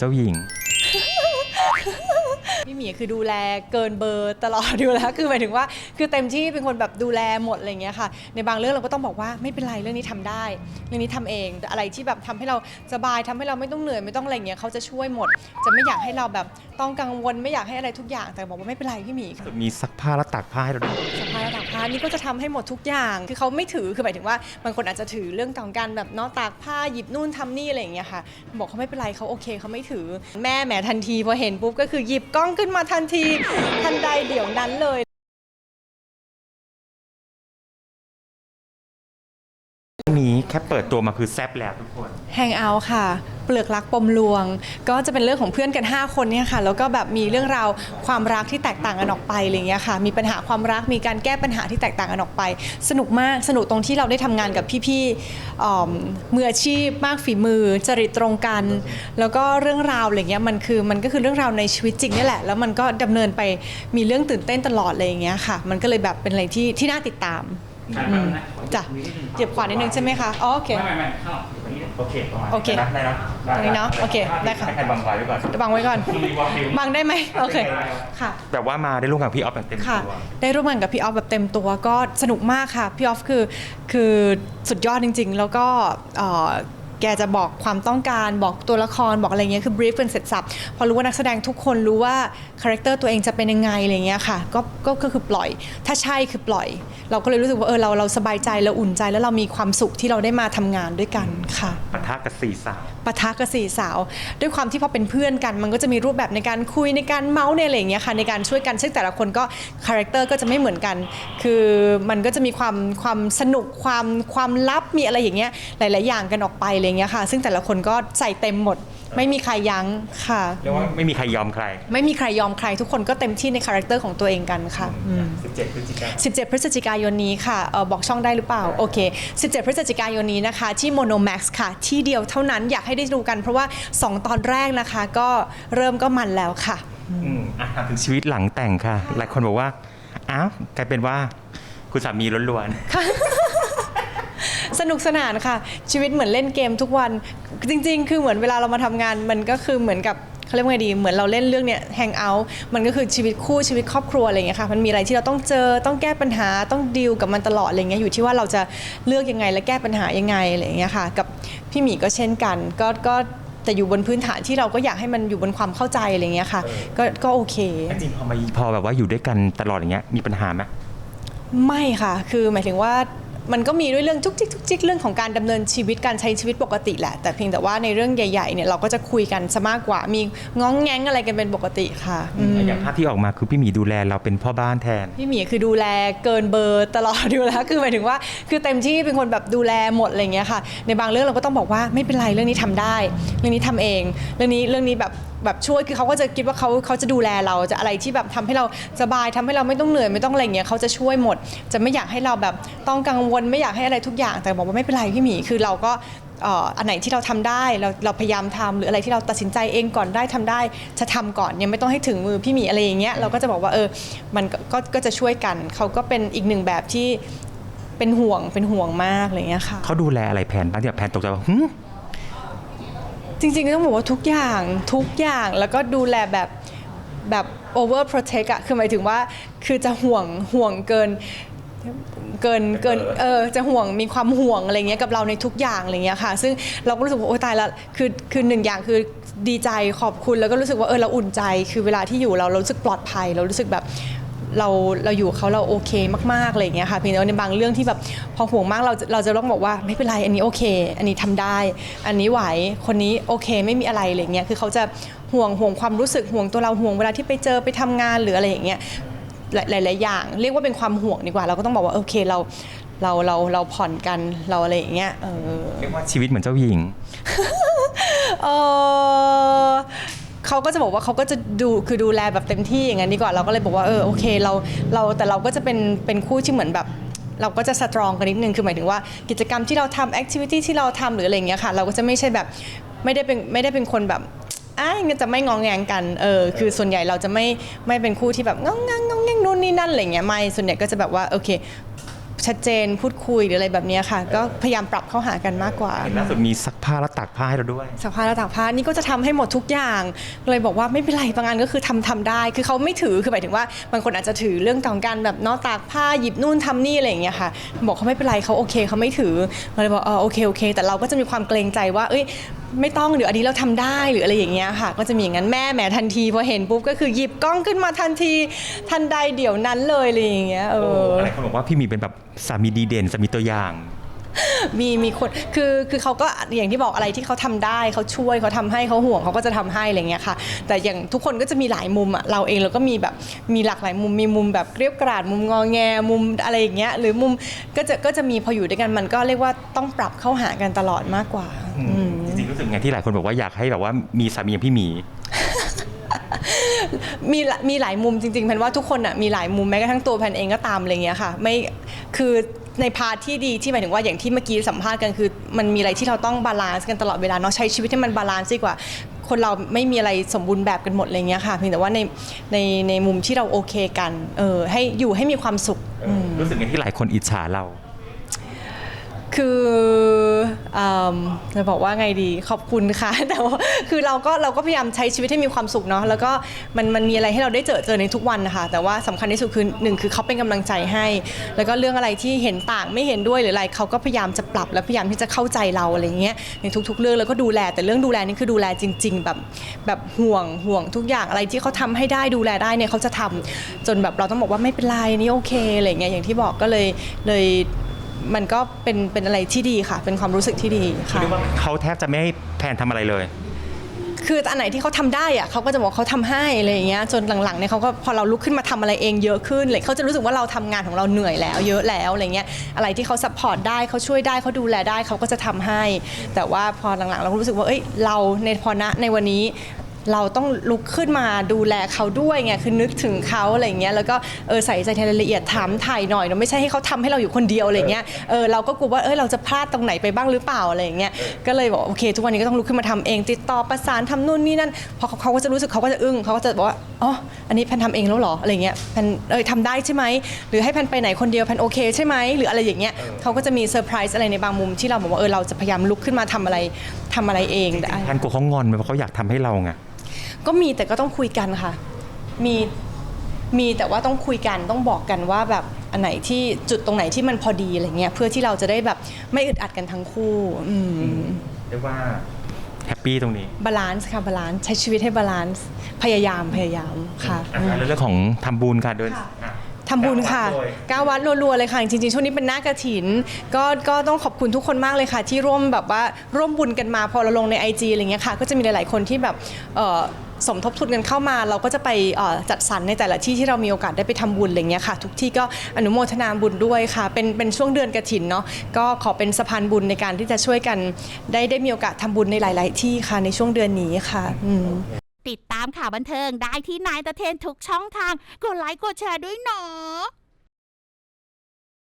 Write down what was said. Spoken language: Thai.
เจ้าหญิง พี่หมีคือดูแลเกินเบอร์ตลอดอยู่แล้วคือหมายถึงว่า คือเต็มที่เป็นคนแบบดูแลหมดอะไรอย่างเงี้ยค่ะ ในบางเรื่องเราก็ต้องบอกว่าไม่เป็นไรเรื่องนี้ทำได้ เรื่องนี้ทำเองแต่อะไรที่แบบทำให้เราสบายทำให้เราไม่ต้องเหนื่อยไม่ต้องอะไรอย่างเงี้ยเขาจะช่วยหมด จะไม่อยากให้เราแบบต้องกังวลไม่อยากให้อะไรทุกอย่างแต่บอกว่าไม่เป็นไรพี่หมี มีซักผ้าแล้วตากผ้าให้เราด้วยสภาระตากผ้านี่ก็จะทำให้หมดทุกอย่าง คือเขาไม่ถือ คือหมายถึงว่าบางคนอาจจะถือเรื่องของการแบบเนาะตากผ้าหยิบนู่นทำนี่อะไรอย่างเงี้ยค่ะ บอกเขาไม่เป็นไรเขาโอเคเขาไม่ถือ แม่แหมทันทีพอเห็นปุ๊บก็คือหยิบกล้องขึ้นมาทันทีทันใดเดี๋ยวนั้นเลย ค่เปิดตัวมาคือแซบแล้วทุกคน แฮงเอาท์ค่ะ เปลือกรักปมลวง ก็จะเป็นเรื่องของเพื่อนกัน 5 คนเนี่ยค่ะ แล้วก็แบบมีเรื่องราวความรักที่แตกต่างกันออกไปอะไรอย่างเงี้ยค่ะ มีปัญหาความรัก มีการแก้ปัญหาที่แตกต่างกันออกไป สนุกมาก สนุกตรงที่เราได้ทำงานกับพี่ๆอ่อมืออาชีพมากฝีมือ จริตตรงกัน แล้วก็เรื่องราวอะไรเงี้ย มันคือมันก็คือเรื่องราวในชีวิตจริงนี่แหละ แล้วมันก็ดำเนินไป มีเรื่องตื่นเต้นตลอดเลยอย่างเงี้ยค่ะ มันก็เลยแบบเป็นอะไรที่ที่น่าติดตาม อืมจ้ะเจ็บขวานิดนึงใช่ไหมคะอ๋อโอเค ไม่ไม่ไม่ข้าวอยู่ตรงนี้โอเคประมาณโอเคได้นะได้ตรงนี้เนอะโอเคได้ค่ะ ให้ใครบังไว้ไว้ก่อนบังไว้ก่อน มีวางฟิวบังได้ไหมโอเคค่ะ แบบว่ามาได้ร่วมกับพี่ออฟแบบเต็มค่ะ ตัว ได้ร่วมงานกับพี่ออฟแบบเต็มตัวก็สนุกมากค่ะ พี่ออฟคือคือสุดยอดจริง ๆ แล้วก็เอ่อ แกจะบอกความต้องการบอกตัวละครบอกอะไรเงี้ยคือบรีฟเป็นเสร็จสับพอรู้ว่านักแสดงทุกคนรู้ว่าคาแรคเตอร์ตัวเองจะเป็นยังไงอะไรเงี้ยค่ะก็ก็ก็คือปล่อย ถ้าใช่คือปล่อย เราก็เลยรู้สึกว่าเออเราเราสบายใจเราอุ่นใจแล้วเรามีความสุขที่เราได้มาทำงานด้วยกันค่ะ ปะทะกับสี่สาว ปะทะกับสี่สาว ด้วยความที่พอเป็นเพื่อนกัน มันก็จะมีรูปแบบในการคุยในการเมาส์ในอะไรอย่างเงี้ยค่ะในการช่วยกันซึ่งแต่ละคนก็คาแรคเตอร์ก็จะไม่เหมือนกัน คือมันก็จะมีความความสนุกความความลับมีอะไรอย่างเงี้ยหลาย ๆ อย่างกันออกไปอะไรอย่างเงี้ยค่ะ ซึ่งแต่ละคนก็ใส่เต็มหมด ไม่มีใครยั้งค่ะ เรียกว่าไม่มีใครยอมใคร ไม่มีใครยอมใครทุกคนก็เต็มที่ในคาแรคเตอร์ของตัวเองกันค่ะอืม 17พฤศจิกายน 17 พฤศจิกายนนี้ค่ะเออบอกช่องได้หรือเปล่า โอเค 17 พฤศจิกายนนี้นะคะ ที่ Monomax ค่ะ ที่เดียวเท่านั้นอยากให้ได้ดูกัน เพราะว่า 2 ตอนแรกนะคะ ก็เริ่มก็มันแล้วค่ะ อืมอะถามถึงชีวิตหลังแต่งค่ะ หลายคนบอกว่า อ้าว กลายเป็นว่า คุณสามีล้วน สนุกสนานค่ะ ชีวิตเหมือนเล่นเกมทุกวัน จริง ๆ คือเหมือนเวลาเรามาทำงานมันก็คือเหมือนกับเขาเรียกว่าไงดี เหมือนเราเล่นเรื่องเนี้ยแฮงเอาท์มันก็คือชีวิตคู่ชีวิตครอบครัวอะไรอย่างเงี้ยค่ะ มันมีอะไรที่เราต้องเจอต้องแก้ปัญหาต้องดีลกับมันตลอดอะไรเงี้ยอยู่ที่ว่าเราจะเลือกยังไงและแก้ปัญหายังไงอะไรอย่างเงี้ยค่ะ กับพี่หมีก็เช่นกัน ก็ก็แต่อยู่บนพื้นฐานที่เราก็อยากให้มันอยู่บนความเข้าใจอะไรเงี้ยค่ะ ก็ก็โอเคๆจริงๆพอมาพอแบบว่าอยู่ด้วยกันตลอดอย่างเงี้ยมีปัญหาไหมไม่ค่ะ คือหมายถึงว่า มันก็มีด้วยเรื่องจุกจิกจุกจิกเรื่องของการดำเนินชีวิตการใช้ชีวิตปกติแหละ แต่เพียงแต่ว่าในเรื่องใหญ่ๆเนี่ยเราก็จะคุยกันซะมากกว่า มีง้องแง้งอะไรกันเป็นปกติค่ะอืมอย่างภาพที่ออกมาคือพี่หมีดูแลเราเป็นพ่อบ้านแทน พี่หมีคือดูแลเกินเบอร์ตลอดอยู่แล้วคือหมายถึงว่า คือเต็มที่เป็นคนแบบดูแลหมดอะไรอย่างเงี้ยค่ะ ในบางเรื่องเราก็ต้องบอกว่าไม่เป็นไรเรื่องนี้ทำได้ เรื่องนี้ทำเอง เรื่องนี้เรื่องนี้แบบแบบช่วยคือเขาก็จะคิดว่าเขาเขาจะดูแลเราจะอะไรที่แบบทำให้เราสบายทำให้เราไม่ต้องเหนื่อยไม่ต้องอะไรอย่างเงี้ยเขาจะช่วยหมด จะไม่อยากให้เราแบบต้องกังวลไม่อยากให้อะไรทุกอย่าง แต่บอกว่าไม่เป็นไรพี่หมีคือเราก็เอ่ออันไหนที่เราทำได้เราเราพยายามทำหรืออะไรที่เราตัดสินใจเองก่อนได้ทำได้จะทำก่อนยังไม่ต้องให้ถึงมือพี่หมีอะไรอย่างเงี้ยเราก็จะบอกว่าเออมันก็ก็ก็จะช่วยกันเขาก็เป็นอีกหนึ่งแบบที่เป็นห่วงเป็นห่วงมากอะไรอย่างเงี้ยค่ะ เขาดูแลอะไรแผนบ้างเนี่ยแผนตกใจว่าหึ จริงๆต้องบอกว่าทุกอย่างทุกอย่างแล้วก็ดูแลแบบแบบ over protect อะคือหมายถึงว่าคือจะห่วงห่วงเกิน เกินเกินเออจะห่วงมีความห่วงอะไรเงี้ยกับเราในทุกอย่างอะไรเงี้ยค่ะ ซึ่งเราก็รู้สึกว่าโอ้ตายละคือคือหนึ่งอย่างคือดีใจขอบคุณแล้วก็รู้สึกว่าเออเราอุ่นใจ คือเวลาที่อยู่เราเรารู้สึกปลอดภัย เรารู้สึกแบบเราเราอยู่เขาเราโอเคมากๆอะไรอย่างเงี้ยค่ะเพียงแต่ว่าในบางเรื่องที่แบบพอห่วงมากเราเราจะต้องบอกว่าไม่เป็นไรอันนี้โอเค อันนี้ทำได้ อันนี้ไหวคนนี้โอเคไม่มีอะไรอะไรเงี้ยคือเขาจะห่วงห่วงความรู้สึกห่วงตัวเราห่วงเวลาที่ไปเจอไปทำงานหรืออะไรอย่างเงี้ย หลายหลาย ๆ อย่าง เรียกว่าเป็นความห่วงดีกว่า เราก็ต้องบอกว่าโอเคเราเราเราเราผ่อนกันเราอะไรอย่างเงี้ยเออเรียกว่าชีวิตเหมือนเจ้าหญิงเออเขาก็จะบอกว่าเขาก็จะดูคือดูแลแบบเต็มที่อย่างนั้นดีกว่าเราก็เลยบอกว่าเออโอเคเราเราแต่เราก็จะเป็นเป็นคู่ที่เหมือนแบบเราก็จะสตรองกันนิดนึง คือหมายถึงว่ากิจกรรมที่เราทำแอคทิวิตี้ที่เราทำหรืออะไรอย่างเงี้ยค่ะ เราก็จะไม่ใช่แบบไม่ได้เป็นไม่ได้เป็นคนแบบอ้ายงั้นจะไม่งองแงงกัน เออ คือส่วนใหญ่เราจะไม่ไม่เป็นคู่ที่แบบงองแงง งองแงงนู่นนี่นั่นอะไรเงี้ยไม่ส่วนใหญ่ก็จะแบบว่าโอเค ชัดเจนพูดคุยหรืออะไรแบบเนี้ยค่ะ ก็พยายามปรับเข้าหากันมากกว่า เห็นล่าสุดมีซักผ้าแล้วตากผ้าให้เราด้วย สักผ้าแล้วตากผ้านี่ก็จะทำให้หมดทุกอย่างเลยบอกว่าไม่เป็นไรบางอันก็คือทำทำได้ คือเขาไม่ถือคือหมายถึงว่าบางคนอาจจะถือเรื่องของการแบบเนอกตากผ้าหยิบนู่นทำนี่อะไรอย่างเงี้ยค่ะ บอกเขาไม่เป็นไรเขาโอเคเขาไม่ถือเราเลยบอกเออโอเคโอเค แต่เราก็จะมีความเกรงใจว่าเอ้ย ไม่ต้องเดี๋ยวอันนี้เราทำได้หรืออะไรอย่างเงี้ยค่ะ ก็จะมีอย่างนั้นแม่แหมทันทีพอเห็นปุ๊บก็คือหยิบกล้องขึ้นมาทันทีทันใดเดี๋ยวนั้นเลยอะไรอย่างเงี้ยเอออะไรคนบอกว่าพี่หมีเป็นแบบสามีดีเด่นสามีตัวอย่างมีมีคนคือคือเขาก็อย่างที่บอกอะไรที่เขาทำได้เขาช่วยเขาทำให้เขาห่วงเขาก็จะทำให้อะไรเงี้ยค่ะ แต่อย่างทุกคนก็จะมีหลายมุมอะเราเองเราก็มีแบบมีหลากหลายมุมมีมุมแบบเกรียบกราดมุมงอแงมุมอะไรอย่างเงี้ยหรือมุมก็จะก็จะมีพออยู่ด้วยกันมันก็เรียกว่าต้องปรับเข้าหากันตลอดมากกว่าอืมจ ริงๆรู้สึกไงที่หลายคนบอกว่าอยากให้แบบว่ามีสามีอย่างพี่หมี มีหลายมีหลายมุมจริงๆแพนว่าทุกคนอะมีหลายมุมแม้กระทั่งตัวแพนเองก็ตามอะไรเงี้ยค่ะ ไม่คือในพาร์ทที่ดีที่หมายถึงว่าอย่างที่เมื่อกี้สัมภาษณ์กันคือ มันมีอะไรที่เราต้องบาลานซ์กันตลอดเวลาเนาะใช้ชีวิตให้มันบาลานซ์ดีกว่า คนเราไม่มีอะไรสมบูรณ์แบบกันหมดอะไรเงี้ยค่ะเพียงแต่ว่าในในในมุมที่เราโอเคกันเออให้อยู่ให้มีความสุขรู้สึกไงที่หลายคนอิจฉาเรา คืออืมจะบอกว่าไงดีขอบคุณค่ะ แต่ว่าคือเราก็เราก็พยายามใช้ชีวิตให้มีความสุขเนาะแล้วก็มันมันมีอะไรให้เราได้เจอเจอในทุกวันนะคะแต่ว่าสำคัญที่สุดคือหนึ่งคือเขาเป็นกำลังใจให้ แล้วก็เรื่องอะไรที่เห็นต่างไม่เห็นด้วยหรืออะไรเขาก็พยายามจะปรับและพยายามที่จะเข้าใจเราอะไรเงี้ยในทุก ๆ เรื่องแล้วก็ดูแลแต่เรื่องดูแลนี่คือดูแลจริง ๆ แบบแบบห่วงห่วงทุกอย่างอะไรที่เขาทำให้ได้ดูแลได้เนี่ยเขาจะทำจนแบบเราต้องบอกว่าไม่เป็นไรนี่โอเคอะไรเงี้ยอย่างที่บอกก็เลยเลย มันก็เป็นเป็นอะไรที่ดีค่ะ เป็นความรู้สึกที่ดีค่ะ เรียกว่าเขาแทบจะไม่ให้แพนทำอะไรเลย คืออันไหนที่เขาทำได้อะเขาก็จะบอกเขาทำให้อะไรอย่างเงี้ยจนหลังๆเนี่ยเขาก็พอเราลุกขึ้นมาทำอะไรเองเยอะขึ้นเลยเขาจะรู้สึกว่าเราทำงานของเราเหนื่อยแล้วเยอะแล้วอะไรเงี้ยอะไรที่เขาซัพพอร์ตได้เขาช่วยได้เขาดูแลได้เขาก็จะทำให้ แต่ว่าพอหลังๆ เราก็รู้สึกว่าเอ้ยเราในพอณในวันนี้ เราต้องลุกขึ้นมาดูแลเขาด้วยไงคือนึกถึงเขาอะไรเงี้ยแล้วก็เออใส่ใจในรายละเอียดถามถ่ายหน่อยเนอะไม่ใช่ให้เขาทำให้เราอยู่คนเดียวอะไรเงี้ยเออเราก็กลัวว่าเออเราจะพลาดตรงไหนไปบ้างหรือเปล่าอะไรอย่างเงี้ยก็เลยบอกโอเค ทุกวันนี้ก็ต้องลุกขึ้นมาทำเองติดต่อประสานทำนู่นนี่นั่นพอเขาเขาก็จะรู้สึกเขาก็จะอึ้งเขาก็จะบอกว่าอ๋ออันนี้แพนทำเองแล้วเหรออะไรเงี้ยแพนเออทำได้ใช่ไหมหรือให้แพนไปไหนคนเดียวแพนโอเคใช่ไหมหรืออะไรอย่างเงี้ยเขาก็จะมีเซอร์ไพรส์อะไรในบางมุมที่เราบอกว่าเออเราจะพยายามลุกขึ้นมาทำอะไรทำอะไรเองได้แพนกลัวเขางอนไหมเพราะเขาอยากทำให้เราไง ก็มีแต่ก็ต้องคุยกันค่ะ มีมีแต่ว่าต้องคุยกันต้องบอกกันว่าแบบอันไหนที่จุดตรงไหนที่มันพอดีอะไรเงี้ยเพื่อที่เราจะได้แบบไม่อึดอัดกันทั้งคู่อืมเรียกว่าแฮปปี้ตรงนี้บาลานซ์ค่ะบาลานซ์ใช้ชีวิตให้บาลานซ์พยายามพยายามค่ะอะแล้วเรื่องของทำบุญค่ะเดินค่ะอะทำบุญค่ะเก้าวัดเลยก้าววัดรัวๆเลยค่ะ จริงๆ ช่วงนี้เป็นหน้ากระถิน ก็ก็ต้องขอบคุณทุกคนมากเลยค่ะ ที่ร่วมแบบว่าร่วมบุญกันมาพอเราลงใน IG อะไรเงี้ยค่ะ ก็จะมีหลายๆคนที่แบบเอ่อสมทบทุนกันเข้ามาเราก็จะไปจัดสรรในแต่ละที่ที่เรามีโอกาสได้ไปทำบุญอะไรเงี้ยค่ะ ทุกที่ก็อนุโมทนาบุญด้วยค่ะเป็นเป็นช่วงเดือนกระถินเนาะก็ขอเป็นสะพานบุญในการที่จะช่วยกันได้ได้มีโอกาสทำบุญในหลาย ๆ ที่ค่ะในช่วงเดือนนี้ค่ะอืมติดตามข่าวบันเทิงได้ที่นายตะเทนทุกช่องทาง กดไลค์กดแชร์ด้วยเนาะ